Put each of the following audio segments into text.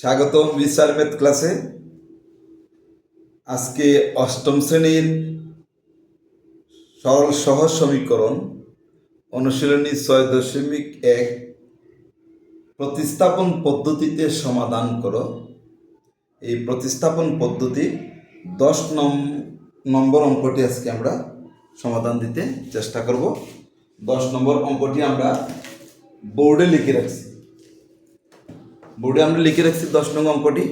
স্বাগতম বিশাল ম্যাথ ক্লাসে। আজকে অষ্টম শ্রেণির সরল সহজ সমীকরণ অনুশীলনী ছয় দশমিক এক প্রতিস্থাপন পদ্ধতিতে সমাধান করো। এই প্রতিস্থাপন পদ্ধতি দশ নম, নম্বর অঙ্কটি আজকে আমরা সমাধান দিতে চেষ্টা করব। দশ নম্বর অঙ্কটি আমরা বোর্ডে লিখে রাখছি। বোর্ডে আমরা লিখে রাখছি দশ নং অঙ্কটি।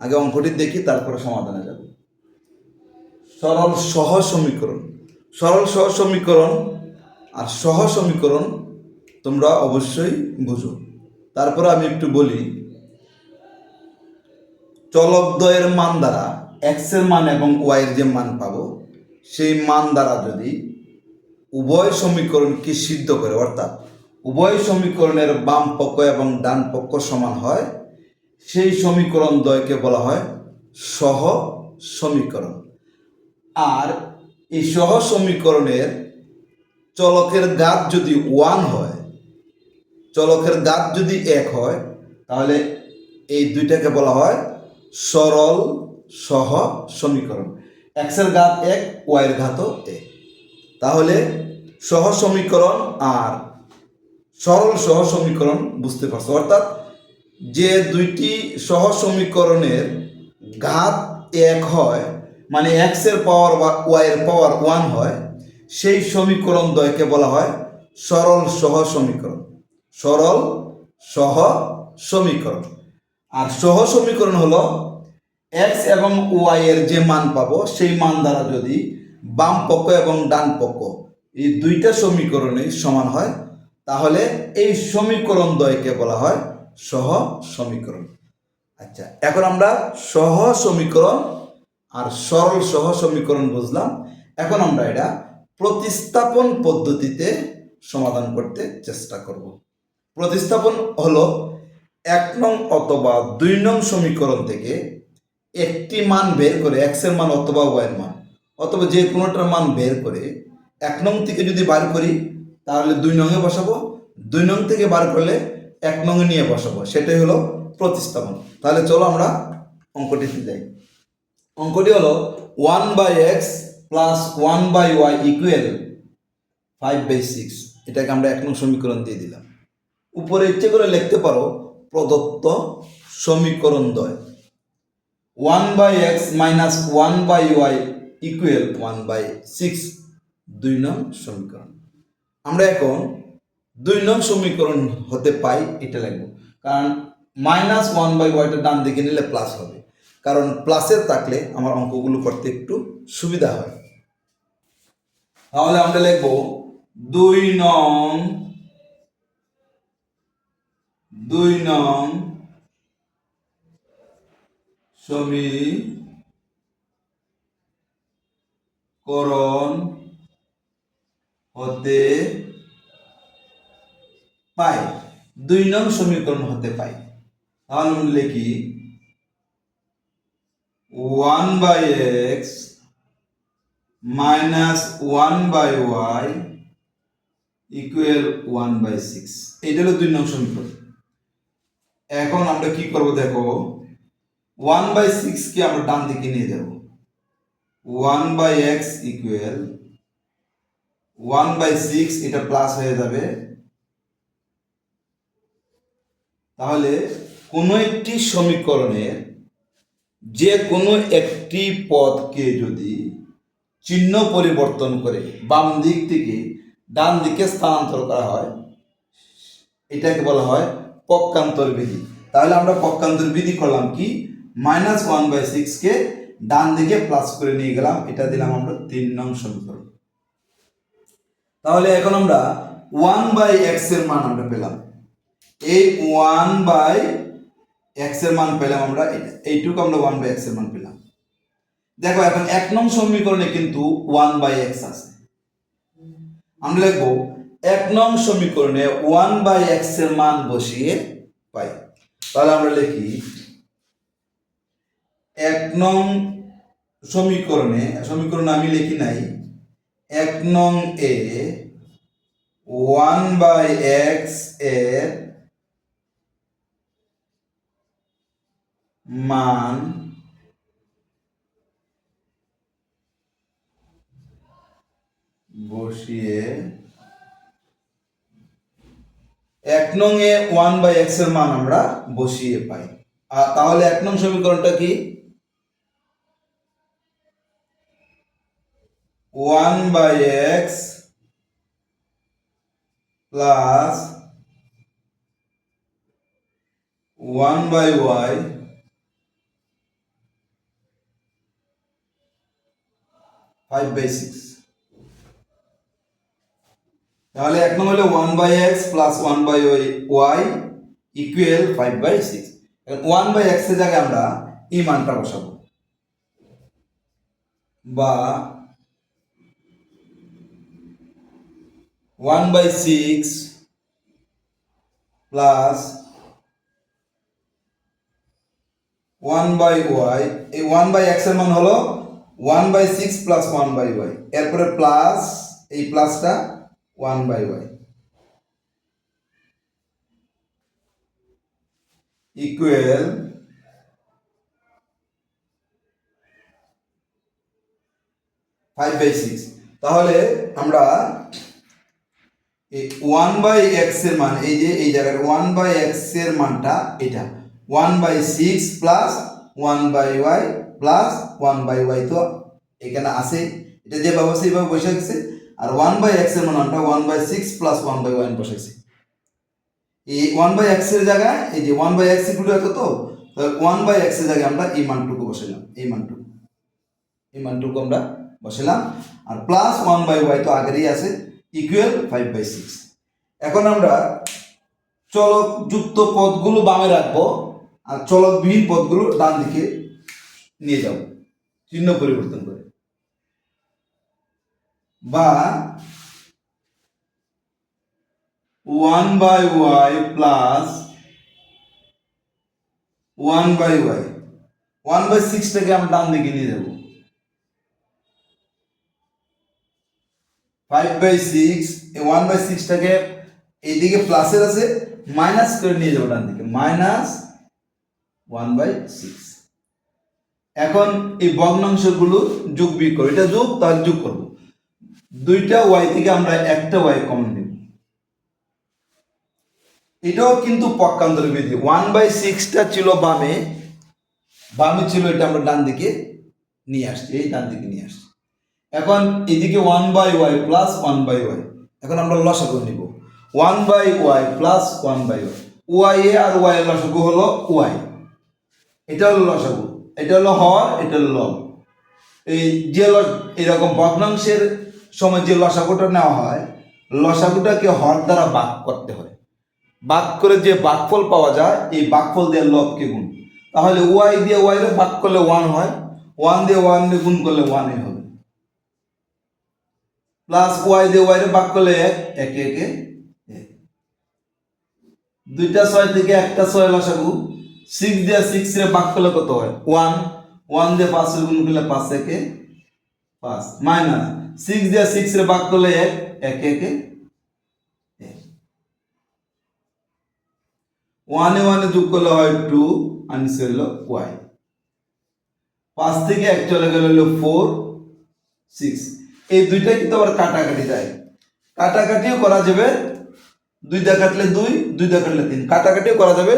আগে অঙ্কটি দেখি, তারপরে সমাধানে যাব। সরল সহ সমীকরণ। সরল সহ সমীকরণ আর সহ সমীকরণ তোমরা অবশ্যই বুঝো। তারপরে আমি একটু বলি চলকদ্বয়ের মান দ্বারা এক্সের মান এবং ওয়াই এর যে মান পাবো, সেই মান দ্বারা যদি উভয় সমীকরণকে সিদ্ধ করে? অর্থাৎ উভয় সমীকরণের বাম পক্ষ এবং ডান পক্ষ সমান হয়। সেই সমীকরণ দ্বয়কে বলা হয় সহ সমীকরণ। আর এই সহ সমীকরণের চলকের গাত যদি ওয়ান হয়, চলকের গাত যদি এক হয়, তাহলে এই দুইটাকে বলা হয় সরল সহ সমীকরণ। এক্সের ঘাত এক ওয়াইয়ের ঘাতও এক। তাহলে সহ সমীকরণ আর সরল সহ সমীকরণ বুঝতে পারছ। অর্থাৎ যে দুইটি সহ সমীকরণের ঘাত এক হয় মানে এক্সের পাওয়ার বা ওয়াই এর পাওয়ার ওয়ান হয়, সেই সমীকরণ দ্বয়কে বলা হয় সরল সহ সমীকরণ। সরল সহ সমীকরণ। আর সহ সমীকরণ হলো এক্স এবং ওয়াই এর যে মান পাবো, সেই মান দ্বারা যদি বাম পক্ষ এবং ডান পক্ষ এই দুইটা সমীকরণে সমান হয় তাহলে এই সমীকরণ দ্বয়কে বলা হয় সহ সমীকরণ। আচ্ছা এখন আমরা সহ সমীকরণ আর সরল সহ সমীকরণ বুঝলাম। এখন আমরা এটা প্রতিস্থাপন পদ্ধতিতে সমাধান করতে চেষ্টা করব। প্রতিস্থাপন হলো এক নং অথবা দুই নং সমীকরণ থেকে একটি মান বের করে এক্সের মান অথবা ওয়াই এর মান, অথবা যে কোনোটার মান বের করে, এক নং থেকে যদি বার করি তাহলে দুই নঙে বসাবো। দুই নং থেকে বার করলে এক নঙে নিয়ে বসাবো। সেটাই হলো প্রতিস্থাপন। তাহলে চলো আমরা অঙ্কটিতে যাই। অঙ্কটি হলো one by x plus one by y equal five by six এটাকে আমরা এক নং সমীকরণ দিয়ে দিলাম। উপরে ইচ্ছে করে লিখতে পারো, প্রদত্ত সমীকরণ দ্বয়। One by x minus one by y equal one by six দুই নং সমীকরণ। আমরা এখন দুই নং সমীকরণ হতে পাই, এটা লিখব। কারণ মাইনাস ওয়ান বাই ওয়াইটা ডান দিকে নিলে প্লাস হবে। কারণ প্লাসের থাকলে আমার অঙ্কগুলো করতে একটু সুবিধা হয়। তাহলে আমরা লিখব দুই নং দুই নং সমীকরণ হতে পাই দুই নং সমীকরণ হতে পাই তাহলে আমরা লিখি one by x minus one by y equal one by six. এইটা হলো দুই নং সমীকরণ। এখন আমরা কি করব দেখো? ওয়ান বাই সিক্সকে আমরা ডান দিকে নিয়ে যাব। One by x equal one by six এটা প্লাস হয়ে যাবে। তাহলে কোনো একটি সমীকরণের যে কোনো একটি পদকে যদি চিহ্ন পরিবর্তন করে বাম দিক থেকে ডান দিকে স্থানান্তর করা হয়, এটাকে বলা হয় পক্ষান্তর বিধি। তাহলে আমরা পক্ষান্তর বিধি করলাম কি? মাইনাস ওয়ান বাই সিক্সকে ডান দিকে প্লাস করে নিয়ে গেলাম, এটা দিলাম আমরা তিন নং সমীকরণ। তাহলে এখন আমরা ওয়ান বাই এক্সের মান আমরা পেলাম। এই ওয়ান বাই এক্সের মান পেলাম আমরা এইটা- এইটুকু আমরা ওয়ান বাই এক্সের মান পেলাম। দেখো, এখন এক নং সমীকরণে কিন্তু ওয়ান বাই এক্স আছে। আমরা লিখব, এক নং সমীকরণে ওয়ান বাই এক্সের মান বসিয়ে পাই। তাহলে আমরা লিখি, এক নং সমীকরণে সমীকরণ আমি লিখি নাই এক নং এ, ওয়ান বাই এক্সের মান বসিয়ে এক নং এ ওয়ান বাই এক্সের মান আমরা বসিয়ে পাই। আর তাহলে এক নং সমীকরণটা কি? One by x plus one by y five by six. তাহলে এক নম্বর হলো one by x plus one by y equal five by six. One by এক্সের জায়গায় আমরা এই মানটা বসাবো। বা one by six plus one by y এই ওয়ান বাই এক্সের মান হলো one by six plus one by y এরপরে প্লাস এই প্লাসটা one by y equal five by six তাহলে আমরা এই ওয়ান বাই এক্সের মান এই যে এই জায়গায় ওয়ান বাই এক্সের মানটা এটা one by six plus one by y plus one by y তো এখানে আছে এটা যেভাবে সেইভাবে বসে গেছে আর ওয়ান বাই এক্সের মানটা one by six plus one by y বসেছে এই ওয়ান বাই এক্সের জায়গায় এই যে ওয়ান বাই এক্স ইকুয়াল এত তো ওয়ান বাই এক্সের জায়গায় আমরা এই মানটুকু বসালাম এই মানটুকু এই মানটুকু আমরা বসালাম আর প্লাস ওয়ান বাই ওয়াই তো আগেরই আছে ইকুয়াল ফাইভ বাই সিক্স এখন আমরা চলক যুক্ত পদগুলো বামে রাখব আর চলকবিহীন পদগুলো ডান দিকে নিয়ে যাব। চিহ্ন পরিবর্তন করে। বা one by y plus one by y one by সিক্সটাকে আমরা ডান দিকে নিয়ে যাব। Five by six one by সিক্সটাকে এইদিকে প্লাসের আছে মাইনাস করে নিয়ে যাব ডান দিকে মাইনাস ওয়ান বাই সিক্স এখন এই ভগ্নাংশগুলো যোগ বিয়োগ করো এটা যোগ, তাহলে যোগ করব। দুইটা ওয়াই থেকে আমরা একটা ওয়াই কমন নেব। এটাও কিন্তু পক্ষান্তর বিধি। ওয়ান বাই সিক্সটা ছিল বামে বামে ছিল এটা আমরা ডান দিকে নিয়ে আসছি, এই ডান দিকে নিয়ে আসছি। এখন এদিকে one by y plus one by y এখন আমরা লসাগু নিব। One by y plus one by y y এ আর ওয়াই এর লসাগু হলো ওয়াই এটা হলো লসাগু এটা হলো হর, এটা হলো লব। এই যে এরকম ভগ্নাংশের সময় যে লসাগুটা নেওয়া হয়, লসাগুটাকে হর দ্বারা বাক করতে হয়। বাক করে যে বাকফল পাওয়া যায়, এই বাকফল দিয়ে লবকে গুণ। তাহলে ওয়াই দিয়ে ওয়াই বাক করলে ওয়ান হয় ওয়ান দিয়ে ওয়ান দিয়ে গুণ করলে ওয়ানই হবে। প্লাস ওয়াই দিয়ে ওয়াই ভাগ করলে এক, একে একে দুইটা ছয় থেকে একটা ছয় লসাগু সিক্স দিয়ে সিক্স রে ভাগ করলে কত হয়? ওয়ান ওয়ান দিয়ে পাঁচ গুণ করলে পাঁচ, একে, পাঁচ। মাইনাস সিক্স দিয়ে সিক্স রে ভাগ করলে এক, একে একে ওয়ানে ওয়ানে যোগ করলে হয় টু নিচে হলো ওয়াই পাঁচ থেকে এক চলে গেলে হলো ফোর সিক্স এই দুইটা কিন্তু আবার কাটাকাটি যায় কাটাকাটিও করা যাবে দুইটা কাটলে দুই দুইটা কাটলে তিন। কাটাকাটিও করা যাবে,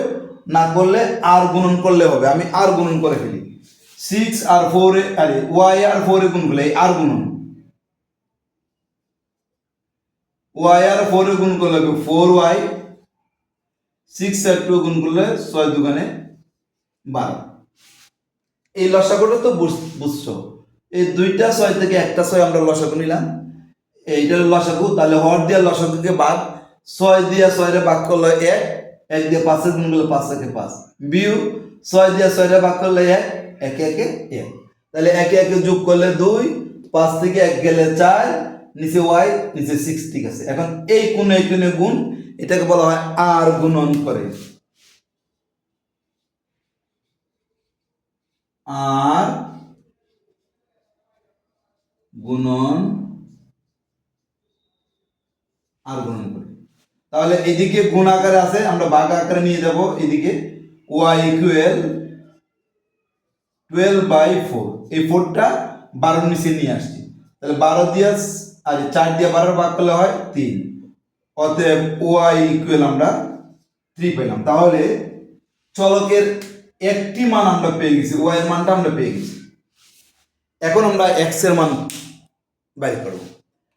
না করলে আর গুণন করলে হবে। আমি আর গুণন করে ফেলি। সিক্স আর ফোরে আরে ওয়াই আর ফোরে গুণ করলে আর গুণন। ওয়াই আর ফোরে গুণ করলে ফোর ওয়াই সিক্স আর টু গুণ করলে ছয় দুগানে বারো। এই লসাগুটা তো বুঝ- বুঝছ। এই দুইটা ছয় থেকে একটা ছয় আমরা লসাগু নিলাম। এইটা লসাগু, তাহলে হর দিয়ে লসাগুকে বাদ, ছয় দিয়ে ছয়রে ভাগ করলে এক এক দিয়ে পাঁচে গুণ করলে পাঁচ একে পাঁচ। বিউ ছয় দিয়ে ছয়রে ভাগ করলে এক, একে একে এক। তাহলে একে একে যোগ করলে দুই, পাঁচ থেকে এক গেলে চার, নিচে ওয়াই, নিচে সিক্স ঠিক আছে। এখন এই কোন এই কোণে গুণ, এটাকে বলা হয় আর গুণন করে। আর গুণন আর গুণন করি। তাহলে এদিকে গুণ আকারে আছে, আমরা বাঘ আকারে নিয়ে যাব এদিকে। Y equal twelve by four এই ফোরটা বারোর নিচে নিয়ে আসছি। তাহলে বারো দিয়ে আর চার দিয়ে বারো ভাগ করলে হয় তিন। অতএব ওয়াই ইকুয়াল আমরা থ্রি পেলাম। তাহলে চলকের একটি মান আমরা পেয়ে গেছি ওয়াই এর মানটা আমরা পেয়ে গেছি। এখন আমরা এক্সের মান বাইর করব।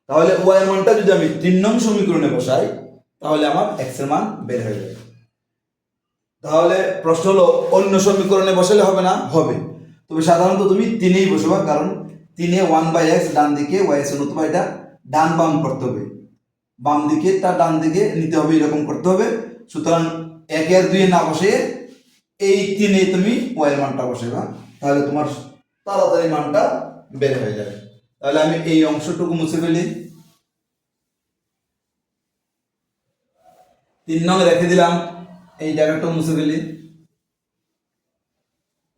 তাহলে ওয়াই মানটা যদি আমি তিন নং সমীকরণে বসাই, তাহলে আমার এক্সের মান বের হয়ে যাবে। তাহলে প্রশ্ন হলো, অন্য সমীকরণে বসালে হবে না? হবে। তবে সাধারণত তুমি তিনেই বসবা, কারণ তিনে ওয়ান বাই এক্স ডান দিকে ওয়াই এক্স নতুবা এটা ডান বাম করতে হবে। বাম দিকে তার ডান দিকে নিতে হবে, এরকম করতে হবে। সুতরাং একের দুই না বসে এই তিনে তুমি ওয়াই মানটা বসাবা তাহলে তোমার তাড়াতাড়ি মানটা বের হয়ে যাবে। তাহলে আমি এই অংশটুকু মুছে ফেলি। তিন নং রেখে দিলাম, এই জায়গাটা মুছে ফেলি।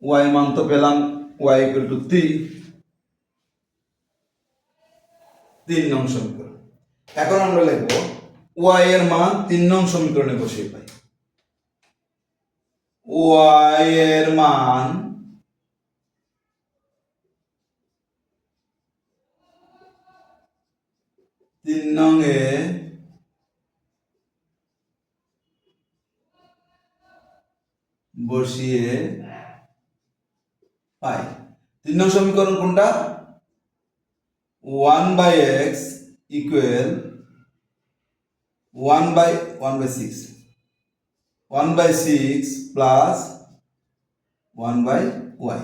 ওয়াই মান তো পেলাম ওয়াই ইকুয়াল টু থ্রি তিন নং সমীকরণ। এখন আমরা লিখব ওয়াই এর মান তিন নং সমীকরণে বসিয়ে পাই। ওয়াই এর মান তিন নং এ বসিয়ে পাই। তিন নং সমীকরণ কোনটা? One by x equal one by one by six. One by six plus one by y.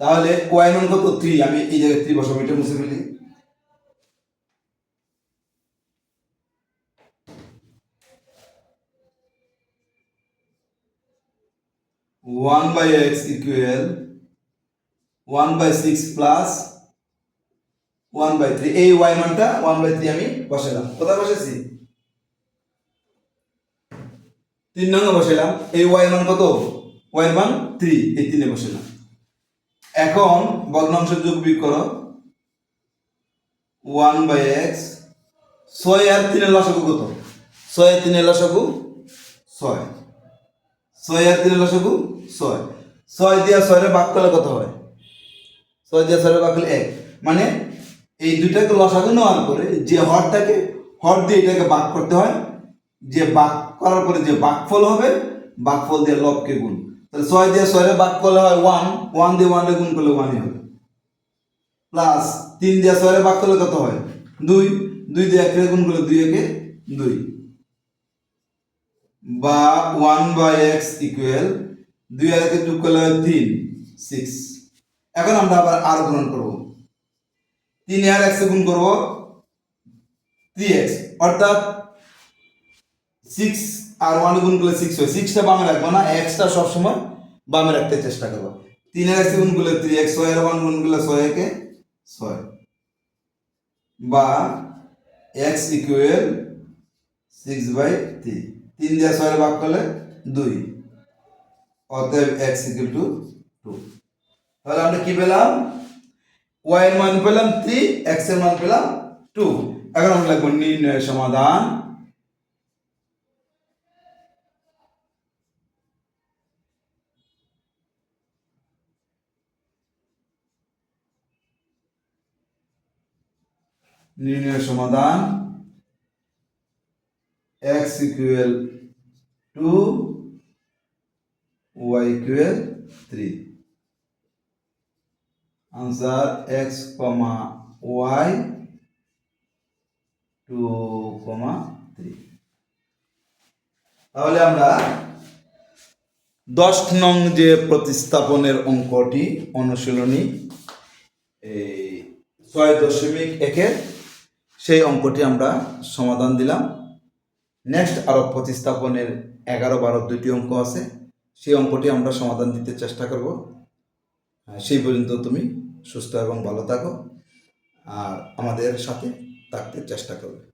তাহলে ওয়াই মান কত? থ্রি। আমি এই জায়গায় থ্রি বসাবো, এটা মুছে ফেলি। One by x equal one by six plus one by three এই ওয়াই মানটা ওয়ান বাই থ্রি আমি বসালাম কোথায় বসেছি? তিন নঙ্গে বসালাম এই ওয়াই মান কত? ওয়াই মান থ্রি এই তিনে বসালাম এখন ভগ্নাংশ যোগ বিয়োগ করো। ওয়ান বাই এক্স ছয় আর তিনের লসাগু কত? ছয় আর তিনের লসাগু ছয়। ছয় আর তিনের লসাগু ছয়। ছয় দিয়া ছয়রে ভাগ করলে কত হয়? ছয় দিয়া ছয়রে ভাগ করলে এক। মানে এই দুইটাকে লসাগু নেওয়ার পরে যে হর থাকে হর দিয়ে এটাকে ভাগ করতে হয়, যে ভাগ করার পরে যে ভাগফল হবে, ভাগফল দিয়ে লবকে গুণ। তাহলে ছয় দিয়ে ছয়রে ভাগ করলে হয় ওয়ান ওয়ান দিয়ে ওয়ানে গুণ করলে ওয়ানই হবে। প্লাস তিন দিয়ে ছয়রে ভাগ করলে কত হয়? দুই। দুই দিয়ে একে গুণ করলে দুই একে দুই। বা ওয়ান বাই এক্স ইকুয়াল দুই আর একে যোগ করলে তিন সিক্স এখন আমরা আবার আর গুণন করব। তিন আর এক্সে গুণ করব থ্রি এক্স অর্থাৎ সিক্স আর ওয়ান গুণ করলে সিক্স হয়। সিক্সটা বামে রাখব না এক্সটা সবসময় বামে রাখতে চেষ্টা করব। তিন আর এক্সে গুণ করলে থ্রি এক্স ছয় আর ওয়ান গুণ করলে ছয় একে ছয়। বা x equal six by three তিন দিয়ে ছয়ের ভাগ করলে দুই। অতএব এক্স ইকুয়াল টু টু তাহলে আমরা কি পেলাম? ওয়াই এর মান পেলাম থ্রি এক্সের মান পেলাম টু এখন আমরা লিখব নির্ণয় সমাধান। নির্ণয় সমাধান। X equal to y equal 3 answer x comma y 2 comma 3 তাহলে আমরা দশ নং যে প্রতিস্থাপনের অঙ্কটি অনুশীলনী, এই ছয় দশমিক একের সেই অঙ্কটি আমরা সমাধান দিলাম। নেক্সট আরও প্রতিস্থাপনের এগারো বারো দুটি অঙ্ক আছে। সেই অঙ্কটি আমরা সমাধান দিতে চেষ্টা করব। সেই পর্যন্ত তুমি সুস্থ এবং ভালো থাকো। আর আমাদের সাথে থাকতে চেষ্টা করবে।